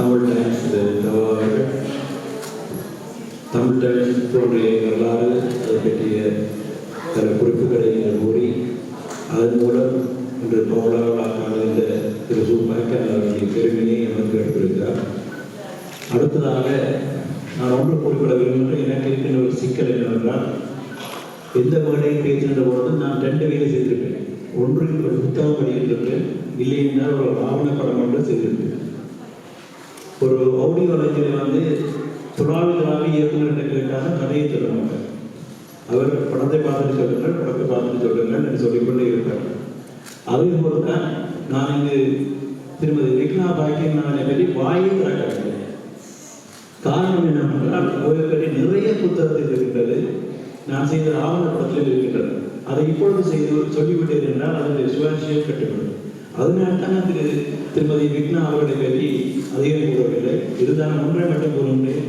Tamil times அவர்கள் Tamil Times போன்ற வரலாறு அதை பற்றிய சில குறிப்புகளை கூறி அதன் மூலம் இன்று பவளவாக்கான இந்த திரு சூப்பாக்க அவருடைய பெருமையை நமக்கு எடுத்திருக்கிறார் அடுத்ததாக நான் ஒன்று குறிப்பிட விரும்புகிறேன் எனக்கு இருக்கின்ற ஒரு சிக்கல் என்னவென்றால் எந்த மேடையை பேசுகின்ற பொழுது நான் ரெண்டு வேலை செய்திருப்பேன் ஒன்று ஒரு புத்தகம் படிக்கின்றிருப்பேன் இல்லை என்றால் ஒரு ஆவணப்படம் ஒன்று செய்திருப்பேன் ஒரு ஆடியோ வளர்ச்சியில் வந்து துளாவிலாக இயக்குனர் கேட்டாலும் கதையை சொல்ல மாட்டார் அவர் படத்தை பார்த்துட்டு சொல்லுங்கள் படத்தை பார்த்துட்டு சொல்லுங்கள் என்று சொல்லிக்கொண்டே இருப்பார் அதே போல தான் நான் இங்கு திருமதி விக்னா பாக்கியம் நான் பற்றி வாயை திறக்கவில்லை காரணம் என்னவென்றால் ஓய்வுகளை நிறைய புத்தகத்தில் இருக்கின்றது. நான் செய்த ஆவணப்படத்தில் இருக்கின்றது. அதை இப்பொழுது செய்து சொல்லிவிட்டேன் என்றால் அதனுடைய சுயாட்சியம் கட்டுப்படும் அதனால தான் திரு திருமதி விக்னா அவர்களை பற்றி அதிகம் கூறவில்லை. இருந்தாலும் ஒன்றை மட்டும் கூறுகின்றேன்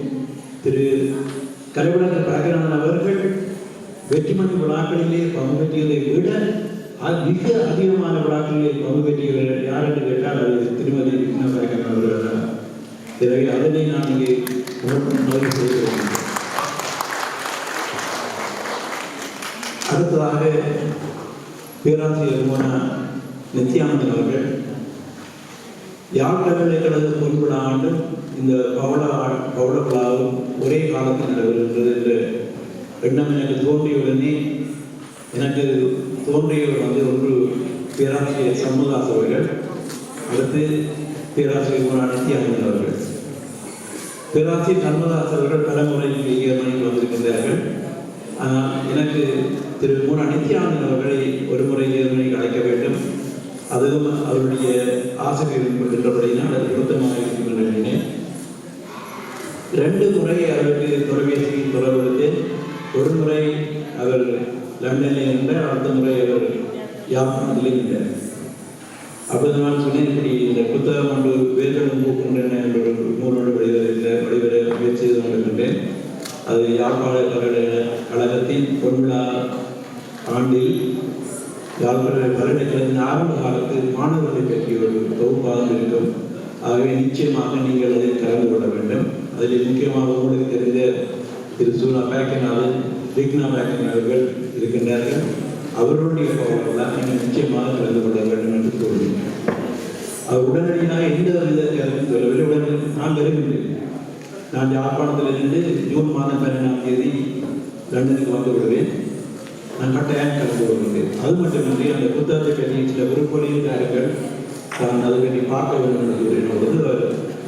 திரு கலைவிழக்க பாகரான அவர்கள் வெற்றிமணி விழாக்களிலே பங்கு பெற்றியதை விட அது மிக அதிகமான விழாக்களிலே பங்கு பெற்றியவர்கள் யார் என்று கேட்டால் அது திருமதி விக்னா பாகரன் அவர்கள் தான். பிறகு அதனை நான் இங்கே உணர்த்தும் செய்கிறேன் அடுத்ததாக பேராசிரியர் மோனா நித்யானந்தன் அவர்கள் யாழ் பல்கலைக்கழக குறிப்பிட ஆண்டும் இந்த பவள ஆ- பவள விழாவும் ஒரே காலத்தில் நடைபெறுகிறது என்ற எண்ணம் எனக்கு தோன்றியவுடனே எனக்கு தோன்றியவர் வந்து ஒன்று பேராசிரியர் சண்முகதாஸ் அவர்கள் அடுத்து பேராசிரியர் மோனா நித்யானந்தன் அவர்கள். பேராசிரியர் சண்முகதாஸ் அவர்கள் பல முறை இயற்கைக்கு வந்திருக்கின்றார்கள். ஆனால் எனக்கு திரு மூணா நித்யானந்தன் அவர்களை ஒரு முறை அதுவும் அவருடைய ஆசிரியர்கள் என்றபடியினால் அது பொருத்தமாக இருக்கும் என்று ரெண்டு முறை அவருக்கு தொலைபேசியில் தொடர்பெடுத்து ஒரு முறை அவர் லண்டனில் இருந்தார் அடுத்த முறை அவர் யாழ்ப்பாணத்தில் இருந்தார் அப்போது நான் சொன்னேன் இப்படி இந்த புத்தகம் ஒன்று வேர்களும் பூக்கின்றன என்ற ஒரு நூலோடு வெளிவர வெளிவர முயற்சி செய்து கொண்டிருக்கின்றேன் அது யாழ்ப்பாண கழகத்தின் பொன்விழா ஆண்டில் யாழ்ப்பாண ஆரம்ப காலத்தில் மாணவர்களை பற்றிய ஒரு தொகுப்பாக இருக்கும். ஆகவே நிச்சயமாக நீங்கள் அதில் கலந்து கொள்ள வேண்டும். அதில் முக்கியமாக உங்களுக்கு தெரிந்த திரு சூனா பேக்கனாலும் விக்னா பேக்கன் அவர்கள் இருக்கின்றார்கள். அவர்களுடைய தான் நீங்கள் நிச்சயமாக கலந்து கொள்ள வேண்டும் என்று கூறுகிறேன் அவர் உடனடியாக எந்த வித கருத்து சொல்லவில்லை. உடனே நான் வருகின்றேன். நான் யாழ்ப்பாணத்திலிருந்து ஜூன் மாதம் பதினாம் தேதி லண்டனுக்கு வந்து விடுவேன். நான் கட்டாயம் கலந்து கொள்கிறேன் அது மட்டுமின்றி அந்த புத்தகத்தை பற்றி சில விருப்பொழியிட்டார்கள் நான் அதை பற்றி பார்க்க வேண்டும் என்று கூறினபோது அவர்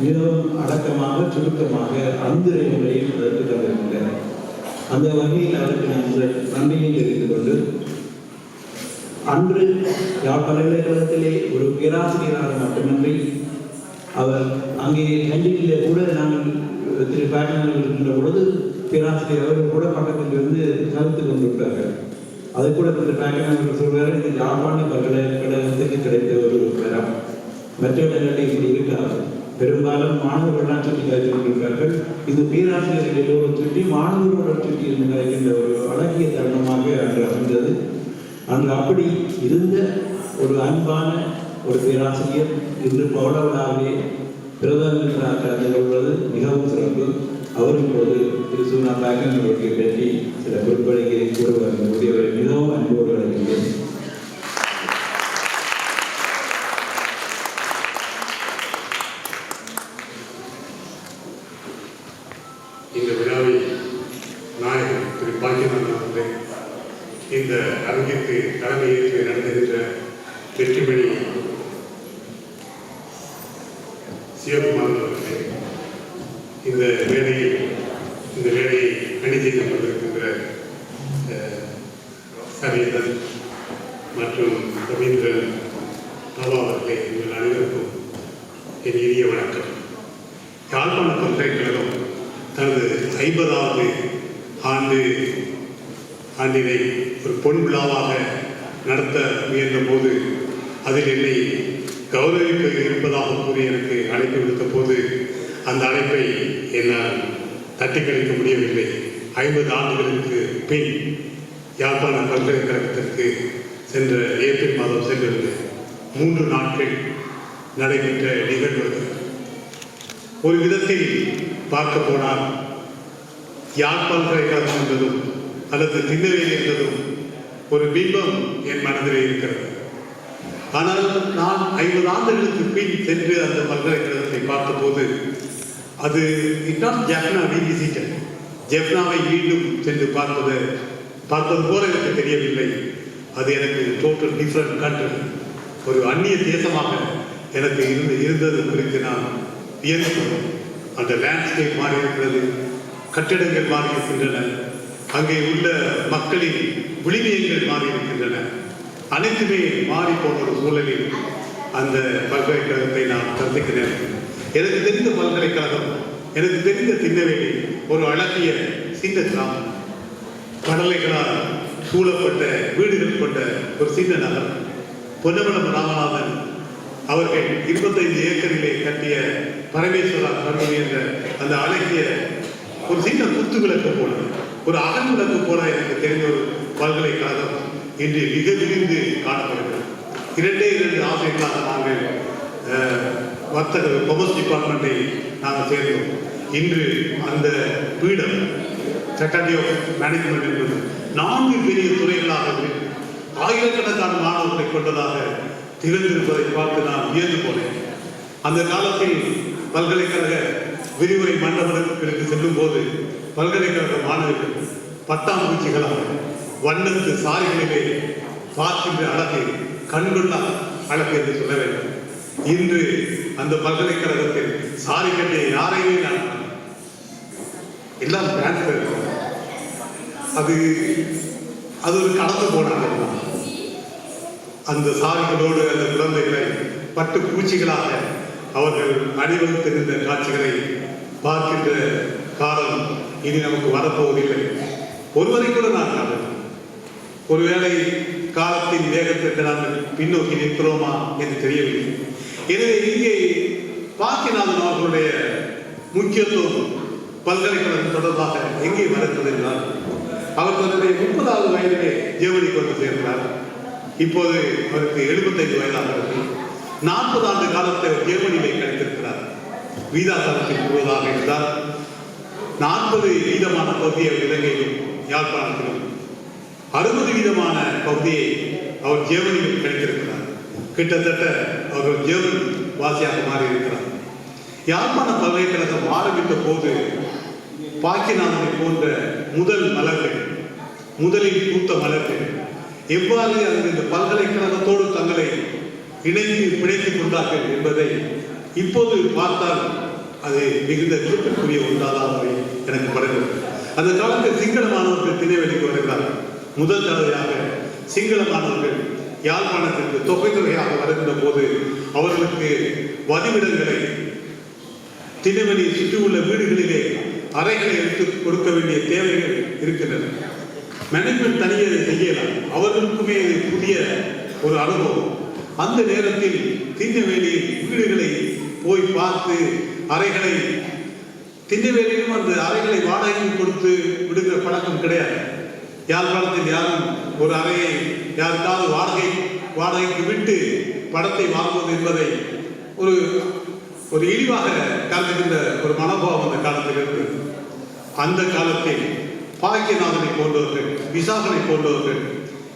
மிகவும் அடக்கமாக சுருக்கமாக அந்திரை முறையில் அதற்கு தந்திருக்கின்றனர். அந்த வகையில் அவருக்கு நான் முதல் நன்றியை தெரிந்து கொண்டு அன்று யாழ் பல்கலைக்கழகத்திலே ஒரு பேராசிரியராக மட்டுமின்றி அவர் அங்கே கண்டியிலே கூட நாங்கள் திரு பேட்டனர்கள் இருக்கின்ற பொழுது பேராசிரியர் அவர்கள் கூட பக்கத்தில் இருந்து கருத்து கொண்டிருக்கிறார்கள். அது கூட திரு பேட்டனர்கள் சொல்வார் இது யாழ்ப்பாண பல்கலைக்கழகத்துக்கு கிடைத்த ஒரு பெறம். மற்ற இடங்களில் இப்படி இருக்காது. பெரும்பாலும் மாணவர்கள்லாம் சுட்டி காய்ச்சிருக்கிறார்கள் இது பேராசிரியர்கள் எல்லோரும் சுற்றி மாணவர்களோட சுட்டி இருந்து ஒரு அழகிய தருணமாக அன்று அமைந்தது. அங்கு அப்படி இருந்த ஒரு அன்பான ஒரு பேராசிரியர் இன்று பவளவிழாவிலே பிரதமர் கலந்து உள்ளது மிகவும் சிறப்பு. அவரும் போது திரு சூனா தாக்கங்களுக்கு பற்றி சில குறிப்படைகளை கூறுவார் அவரை மிகவும் அன்போடு கவிதன் மற்றும் ரவீந்திரன் பாபா அவர்களே உங்கள் அனைவருக்கும் என் இனிய வணக்கம். யாழ்ப்பாண பல்கலைக்கழகம் தனது ஐம்பதாவது ஆண்டு ஆண்டினை ஒரு பொன் விழாவாக நடத்த முயன்ற போது அதில் என்னை கௌரவிக்க இருப்பதாக கூறி எனக்கு அழைப்பு விடுத்த போது அந்த அழைப்பை என்னால் தட்டி கழிக்க முடியவில்லை. ஐம்பது ஆண்டுகளுக்கு பின் யாழ்ப்பாண பல்கலைக்கழகத்திற்கு சென்ற ஏப்ரல் மாதம் சென்றிருந்தேன் மூன்று நாட்கள் நடைபெற்ற நிகழ்வு ஒரு விதத்தில் பார்க்க போனால் யாழ் பல்கலைக்கழகம் என்பதும் அல்லது திருநெல்வேலி என்பதும் ஒரு பிம்பம் என் மனதிலே இருக்கிறது. ஆனால் நான் ஐம்பது ஆண்டுகளுக்கு பின் சென்று அந்த பல்கலைக்கழகத்தை பார்த்தபோது அது இட் நாட் ஜெஃப்னா ரீவிசிட்டட் ஜெப்னாவை மீண்டும் சென்று பார்ப்பது பார்த்தது போல எனக்கு தெரியவில்லை. அது எனக்கு டோட்டல் டிஃப்ரெண்ட் கண்ட்ரி ஒரு அந்நிய தேசமாக எனக்கு இருந்து இருந்தது குறித்து நான் வியந்தேன் அந்த லேண்ட்ஸ்கேப் மாறி இருக்கிறது கட்டிடங்கள் மாறி இருக்கின்றன. அங்கே உள்ள மக்களின் விளிமியங்கள் மாறி இருக்கின்றன. அனைத்துமே மாறி போன ஒரு சூழலில் அந்த பல்கலைக்கழகத்தை நான் சந்திக்கிறேன். எனக்கு தெரிந்த பல்கலைக்கழகம் எனக்கு தெரிந்த திண்ணவேலி ஒரு அழகிய சின்ன கிராமம். கடலைகளால் சூழப்பட்ட வீடுகள் கொண்ட ஒரு சின்ன நகரம். பொன்னமலம் ராமநாதன் அவர்கள் இருபத்தைந்து ஏக்கரிலே கட்டிய பரமேஸ்வரா கல்லூரி என்ற அந்த அழகிய ஒரு சின்ன குத்து விளக்கு போல ஒரு அகல் விளக்கு போல எனக்கு தெரிந்த ஒரு பல்கலைக்கழகம் இன்று மிக விரிந்து காணப்படுகிறது இரண்டே இரண்டு ஆசிரியர்களாக நாங்கள் வர்த்தக கொமர்ஸ் டிபார்ட்மெண்ட்டை நாங்கள் சேர்ந்தோம். இன்று அந்த பீடம் ஃபேக்கல்டி ஆஃப் மேனேஜ்மெண்ட் என்பது நான்கு பெரிய துறைகளாக ஆயிரக்கணக்கான மாணவர்களை கொண்டதாக திகழ்ந்திருப்பதை பார்த்து நான் வியந்து போனேன். அந்த காலத்தில் பல்கலைக்கழக விரிவுரை மண்டபங்களுக்கு செல்லும் போது பல்கலைக்கழக மாணவர்கள் பட்டாம்பூச்சிகளாக வண்ணத்து சாரிகளிலே பார்க்கின்ற அழகு கண்கொள்ளா அழகு என்று சொல்ல வேண்டும். இன்று அந்த பல்கலைக்கழகத்தில் சாரி கட்டிய யாரையுமே நான் எல்லாம் எல்லாம் டிரான்ஸ்ஃபர் அது அது ஒரு கடந்து போனாங்க. அந்த சாரிகளோடு அந்த குழந்தைகளை பட்டு பூச்சிகளாக அவர்கள் அணிவகுத்திருந்த காட்சிகளை பார்க்கின்ற காலம் இனி நமக்கு வரப்போவதில்லை. ஒருவரை கூட நான் காணவில்லை. ஒருவேளை காலத்தின் வேகத்திற்கு நாங்கள் பின்னோக்கி நிற்கிறோமா என்று தெரியவில்லை. எனவே இங்கே பாக்கிநாதன் அவர்களுடைய முக்கியத்துவம் பல்கலைக்கழகம் தொடர்பாக எங்கே வருகிறது என்றால் அவர் தன்னுடைய முப்பதாவது வயதிலே ஜெர்மனிக்கு வந்து சேர்ந்தார். இப்போது அவருக்கு எழுபத்தைந்து வயதாகிறது நாற்பது ஆண்டு காலத்தை அவர் ஜெர்மனியிலே கழித்திருக்கிறார். வீதாசாரத்தில் முழுவதாக இருந்தார். நாற்பது வீதமான பகுதியை இலங்கையிலும் யாழ்ப்பாணத்திலும் அறுபது வீதமான பகுதியை அவர் ஜெர்மனியில் கிடைத்திருக்கிறார் கிட்டத்தட்ட அவர் ஜெர்மன் வாசியாக மாறியிருக்கிறார். யாழ்ப்பாண பல்கலைக்கழகம் ஆரம்பித்த போது பாக்கிநாதனை போன்ற முதல் முதலில் பூத்த மலர்கள். எவ்வாறு அந்த இந்த பல்கலைக்கழகத்தோடு தங்களை இணைந்து பிணைத்துக் கொண்டார்கள் என்பதை இப்போது பார்த்தால் அது மிகுந்த திருப்பக்கூடிய ஒன்றாக எனக்கு படுகிறது அந்த காலத்தில் சிங்கள மாணவர்கள் திணைவெளிக்கு வருகிறார்கள். முதல் தடவையாக சிங்கள மாணவர்கள் யாழ்ப்பாணத்திற்கு தொகை தொகையாக வருகின்ற போது அவர்களுக்கு வதிவிடங்களை தினவெளி சுற்றியுள்ள வீடுகளிலே அறைகளை எடுத்து கொடுக்க வேண்டிய தேவைகள் இருக்கின்றன. மேனேஜ்மெண்ட் தனியே செய்யலாம். அவர்களுக்குமே புதிய ஒரு அனுபவம். அந்த நேரத்தில் திண்ணவேலி வீடுகளை போய் பார்த்து அறைகளை திண்ணவேலியிலும் அந்த அறைகளை வாடகையும் கொடுத்து விடுகிற பழக்கம் கிடையாது. யாழ்ப்பாணத்தில் யாரும் ஒரு அறையை யாருக்காவது வாடகை வாடகைக்கு விட்டு படத்தை வாங்குவது என்பதை ஒரு ஒரு இழிவாக கருதுகின்ற ஒரு மனோபாவம் அந்த காலத்தில் இருந்தது. அந்த காலத்தில் பாக்கியநாதனை போன்றவர்கள் விசாகனை போன்றவர்கள்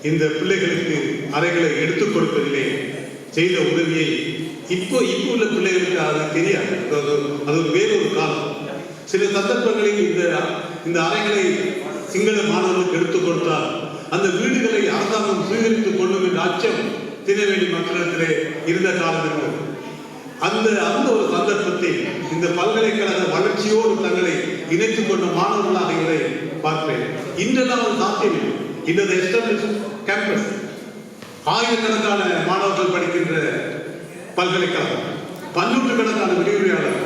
இந்த பிள்ளைகளுக்கு அறைகளை எடுத்துக் கொடுப்பதிலே செய்த உதவியை இப்போ இப்போ உள்ள பிள்ளைகளுக்கு அது தெரியாது. அது அது ஒரு வேறொரு காலம். சில சந்தர்ப்பங்களில் இந்த இந்த அறைகளை சிங்கள மாணவர்களுக்கு எடுத்துக் கொடுத்தால் அந்த வீடுகளை அரசாங்கம் சுவீகரித்துக் கொள்ளும் என்ற அச்சம் திருநெல்வேலி மக்களிடத்திலே இருந்த காலம் இருந்தது அந்த அந்த ஒரு சந்தர்ப்பத்தில் இந்த பல்கலைக்கழக வளர்ச்சியோடு தங்களை இணைத்துக் கொண்ட மாணவர்களாக இதை பார்ப்பேன் இன்றெல்லாம் ஒரு சாத்தியம் இந்த எஸ்டாப்ளிஷ் கேம்பஸ் ஆயிரக்கணக்கான மாணவர்கள் படிக்கின்ற பல்கலைக்கழகம் பன்னூற்றுக்கணக்கான விரிவுரையாளர்கள்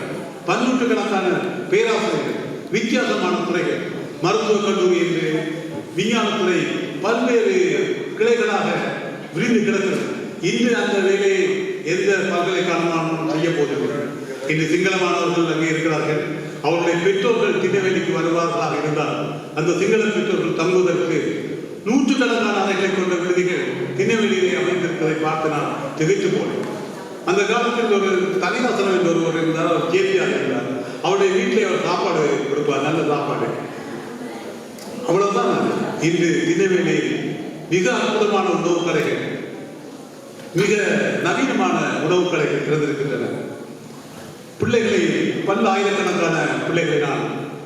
பன்னூற்றுக்கணக்கான பேராசிரியர்கள் வித்தியாசமான துறைகள் மருத்துவக் கல்லூரி என்று விஞ்ஞானத்துறை பல்வேறு கிளைகளாக விரிந்து கிடக்கிறது. இன்று அந்த வேலையை எந்த பல்கலைக்கழகமானும் செய்ய போவதில்லை இன்று சிங்கள மாணவர்கள் அங்கே இருக்கிறார்கள். அவருடைய பெற்றோர்கள் திண்ணவேலிக்கு வருவார்களாக இருந்தால் அந்த சிங்கள பெற்றோர்கள் தங்குவதற்கு நூற்றுக்கணக்கான அறைகளை கொண்ட விடுதிகள் திண்ணவேலியிலே அமைந்திருப்பதை பார்த்து நான் திகைத்து போனேன். அந்த காலத்தில் ஒரு தனிதாசனம் என்று ஒருவர் இருந்தார் அவர் கேள்வியாக இருந்தார். அவருடைய வீட்டிலே அவர் சாப்பாடு கொடுப்பார் நல்ல சாப்பாடு. அவ்வளவுதான். இன்று தினவேளை மிக அற்புதமான உணவு கடைகள். மிக நவீனமான உணவுகளை கடைகள் திறந்திருக்கின்றன. பிள்ளைகளை பல்ல ஆயிரக்கணக்கான பிள்ளைகளை நான்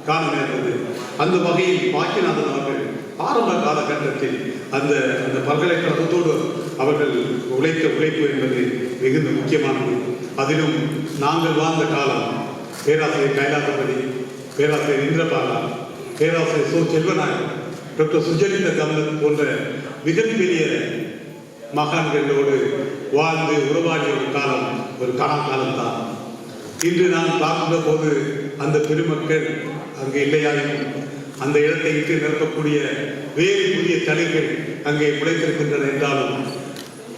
காண நேர்ந்தது. அந்த வகையில் பாக்கியநாதன் அவர்கள் ஆரம்ப காலகட்டத்தில் அந்த அந்த பல்கலைக்கழகத்தோடு அவர்கள் உழைக்க உழைப்பு என்பது மிகுந்த முக்கியமானது. அதிலும் நாங்கள் வாழ்ந்த காலம் பேராசிரியர் கைலாசபதி பேராசிரியர் இந்திரபாலா பேராசிரியர் சோ செல்வநாயகன் டாக்டர் சுஜலித கமலன் போன்ற மிகப்பெரிய மகான்களோடு வாழ்ந்து உறவாடிய ஒரு காலம் ஒரு காலம் தான் இன்று நான் பார்க்கின்ற போது அந்த பெருமக்கள் அங்கே இல்லையாயினும் அந்த இடத்தை இட்டு நிரப்பக்கூடிய வேறு புதிய தலைகள் அங்கே முளைத்திருக்கின்றன என்றாலும்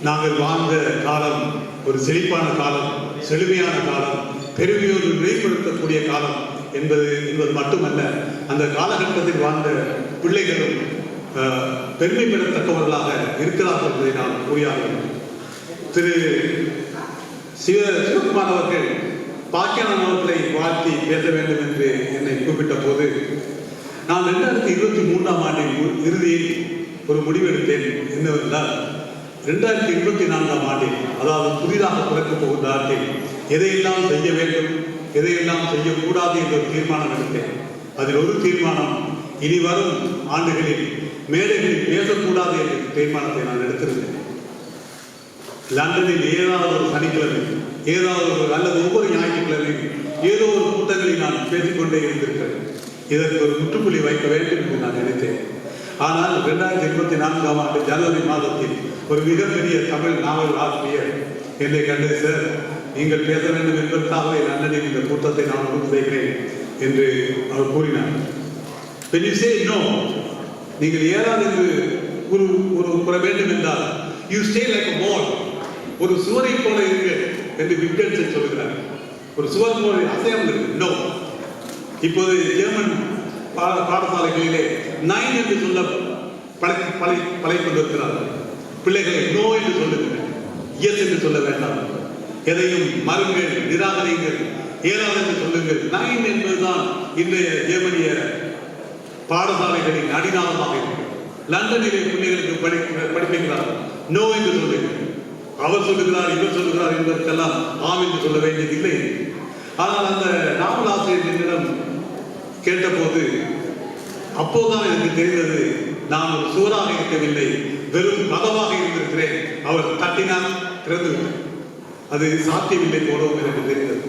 நாங்கள் வாழ்ந்த காலம் ஒரு செழிப்பான காலம் செழுமையான காலம் பெருமையோடு நிறைப்படுத்தக்கூடிய காலம் என்பது என்பது மட்டுமல்ல அந்த காலகட்டத்தில் வாழ்ந்த பிள்ளைகளும் பெருமைப்படத்தக்கவர்களாக இருக்கிறார்கள் என்பதை நான் கூறியாக திரு. சிவ சிவகுமார் அவர்கள் பாக்கியானன் அவர்களை வாழ்த்தி பேச வேண்டும் என்று என்னை கூப்பிட்ட போது நான் ரெண்டாயிரத்தி இருபத்தி மூன்றாம் ஆண்டின் இறுதியில் ஒரு முடிவெடுத்தேன் என்னவென்றால் ரெண்டாயிரத்தி இருபத்தி நான்காம் ஆண்டில் அதாவது புதிதாக பிறக்கப் போகின்ற ஆண்டில் எதையெல்லாம் செய்ய வேண்டும் எதையெல்லாம் செய்யக்கூடாது என்ற ஒரு தீர்மானம் எடுத்தேன். அதில் ஒரு தீர்மானம் இனி வரும் ஆண்டுகளில் மேடைகளில் பேசக்கூடாது என்ற தீர்மானத்தை நான் எடுத்திருந்தேன். லண்டனில் ஏதாவது ஒரு சனிக்கிழமை ஏதாவது ஒரு அல்லது ஒவ்வொரு ஞாயிற்றுக்கிழமையும் ஏதோ ஒரு கூட்டங்களில் நான் பேசிக்கொண்டே இருந்திருக்கிறேன். இதற்கு ஒரு முற்றுப்புள்ளி வைக்க வேண்டும் என்று நான் நினைத்தேன். ஆனால் இரண்டாயிரத்தி இருபத்தி நான்காம் ஆண்டு ஜனவரி மாதத்தில் ஒரு மிகப்பெரிய தமிழ் நாவல் ஆசிரியர் என்னை கண்டு சார் நீங்கள் பேச வேண்டும் என்பதற்காகவே லண்டனில் இந்த கூட்டத்தை நான் ஒன்று செய்கிறேன் என்று அவர் கூறினார். When you say no, நீங்கள் ஏதாவது என்று ஒரு ஒரு புற வேண்டும் என்றால் யூ ஸ்டே லைக் மோல் ஒரு சுவரை போல இருக்கு என்று விட்கன்சன் சொல்கிறார். ஒரு சுவர் போல அசையாமல் இருக்கு நோ இப்போது ஜெர்மன் பாட பாடசாலைகளிலே நைன் என்று சொல்ல பழகி பழகி பழகி கொண்டிருக்கிறார்கள் பிள்ளைகளை நோ என்று சொல்லுங்கள். எஸ் என்று சொல்ல வேண்டாம். எதையும் மறுங்கள் நிராகரிங்கள் ஏதாவது என்று சொல்லுங்கள். நைன் என்பதுதான் இன்றைய ஜெர்மனிய பாடசாலைகளின் அடிநாதமாக இருக்கு லண்டனிலே பிள்ளைகளுக்கு படிக்க படிப்பிக்கிறார்கள். நோ என்று சொல்லுங்கள் அவர் சொல்லுகிறார் இவர் சொல்லுகிறார் என்பதற்கெல்லாம் ஆம் என்று சொல்ல வேண்டியதில்லை. ஆனால் அந்த நாவல் ஆசிரியர் கேட்டபோது அப்போதுதான் எனக்கு தெரிந்தது நான் ஒரு சுவராக இருக்கவில்லை. வெறும் கதவாக இருந்திருக்கிறேன். அவர் தட்டினால் திறந்து அது சாத்தியமில்லை போலவும் எனக்கு தெரிந்தது.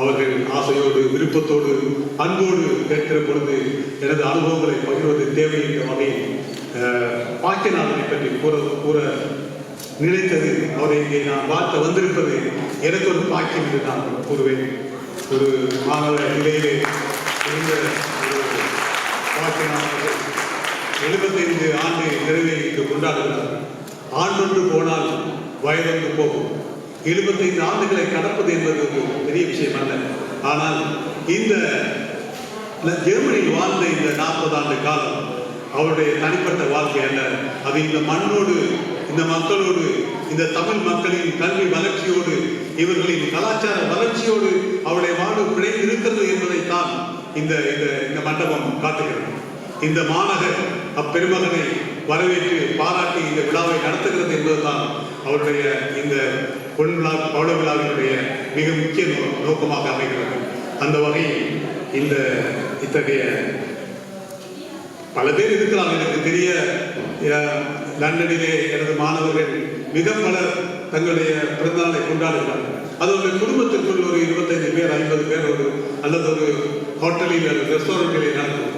அவர்கள் ஆசையோடு விருப்பத்தோடு அன்போடு கேட்கிற பொழுது எனது அனுபவங்களை பகிர்வது தேவை என்ற வகையில் பாக்கியநாதனை பற்றி கூற கூற நினைத்தது. அவரை இங்கே நான் வாழ்த்த வந்திருப்பது எனக்கு ஒரு பாக்கியம் என்று நான் கூறுவேன். ஒரு மாணவ நிலையிலே இருந்த பாக்கியநாதன் எழுபத்தைந்து ஆண்டு நிறைவை கொண்டாடுகிறார். ஆண்டொன்று போனால் வயதொன்று போகும். எழுபத்தைந்து ஆண்டுகளை கடப்பது என்பது ஒரு பெரிய விஷயம் அல்ல. ஆனால் இந்த ஜெர்மனியில் வாழ்ந்த இந்த நாற்பது ஆண்டு காலம் அவருடைய தனிப்பட்ட வாழ்க்கை அல்ல. அது இந்த மண்ணோடு இந்த மக்களோடு இந்த தமிழ் மக்களின் கல்வி வளர்ச்சியோடு இவர்களின் கலாச்சார வளர்ச்சியோடு அவருடைய வாழ்வு பிழைந்து இருக்கிறது என்பதைத்தான் இந்த இந்த இந்த மண்டபம் காட்டுகிறது. இந்த மாநகர் அப்பெருமகனை வரவேற்று பாராட்டி இந்த விழாவை நடத்துகிறது என்பதுதான் அவருடைய இந்த பொன் விழா பௌட விழாவினுடைய மிக முக்கிய நோ- நோக்கமாக அமைகிறது. அந்த வகையில் இந்த இத்தகைய பல பேர் இருக்கலாம் எனக்கு தெரிய லண்டனிலே எனது மாணவர்கள் மிக பலர் தங்களுடைய பிறந்தநாளை கொண்டாடுகிறார்கள். அது ஒரு குடும்பத்திற்குள் ஒரு இருபத்தைந்து பேர் ஐம்பது பேர் ஒரு அல்லது ஒரு ஹோட்டலில் அல்லது ரெஸ்டாரண்ட்டிலே நடக்கும்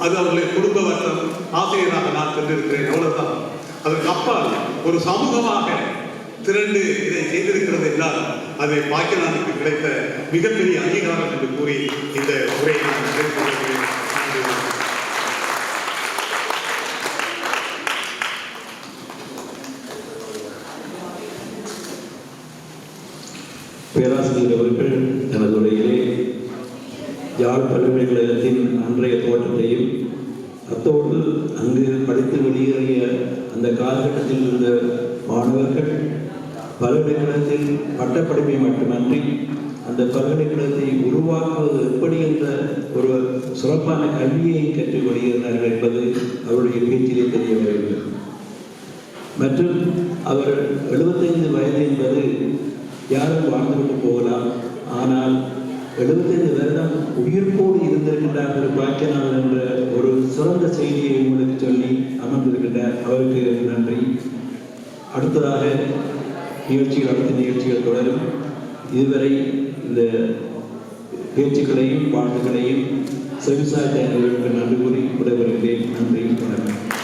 அது அவர்களை குடும்ப வட்டம் ஆசிரியராக நான் சென்றிருக்கிறேன். அவ்வளவுதான். அதற்கு அப்பால் ஒரு சமூகமாக திரண்டு இதை செய்திருக்கிறது என்றால் அது பாக்கியநாதுக்கு கிடைத்த மிகப்பெரிய அங்கீகாரம் என்று கூறி இந்த உரையை நான் நிறைவு செய்கிறேன். பேராசிரியர் அவர்கள் தனது உரையிலே யாழ் பல்கலைக்கழகத்தின் அன்றைய தோற்றத்தையும் அத்தோடு அங்கு படித்து வெளியேறிய அந்த காலகட்டத்தில் இருந்த மாணவர்கள் பல்கலைக்கழகத்தில் பட்டப்படிப்பை மட்டுமன்றி அந்த பல்கலைக்கழகத்தை உருவாக்குவது எப்படி என்ற ஒரு சிறப்பான கல்வியை கற்று வருகிறார்கள் என்பது அவருடைய பேச்சிலே தெரிய வருகிறது. மற்றும் அவர் எழுபத்தைந்து வயது என்பது யாரும் வாழ்ந்துவிட்டு போகலாம். ஆனால் எழுபத்தைந்து வருடம் உயிர்ப்போடு இருந்திருக்கின்றார் ஒரு பாக்கியநாதன் என்ற ஒரு சிறந்த செய்தியை உங்களுக்கு சொல்லி அமர்ந்திருக்கின்ற அவருக்கு நன்றி. அடுத்ததாக நிகழ்ச்சிகள் அடுத்த நிகழ்ச்சிகள் தொடரும். இதுவரை இந்த பேச்சுக்களையும் பாட்டுகளையும் செவிசாய் அனைவருக்கு நன்றி கூறி விடைபெறுகிறேன். நன்றி வணக்கம்.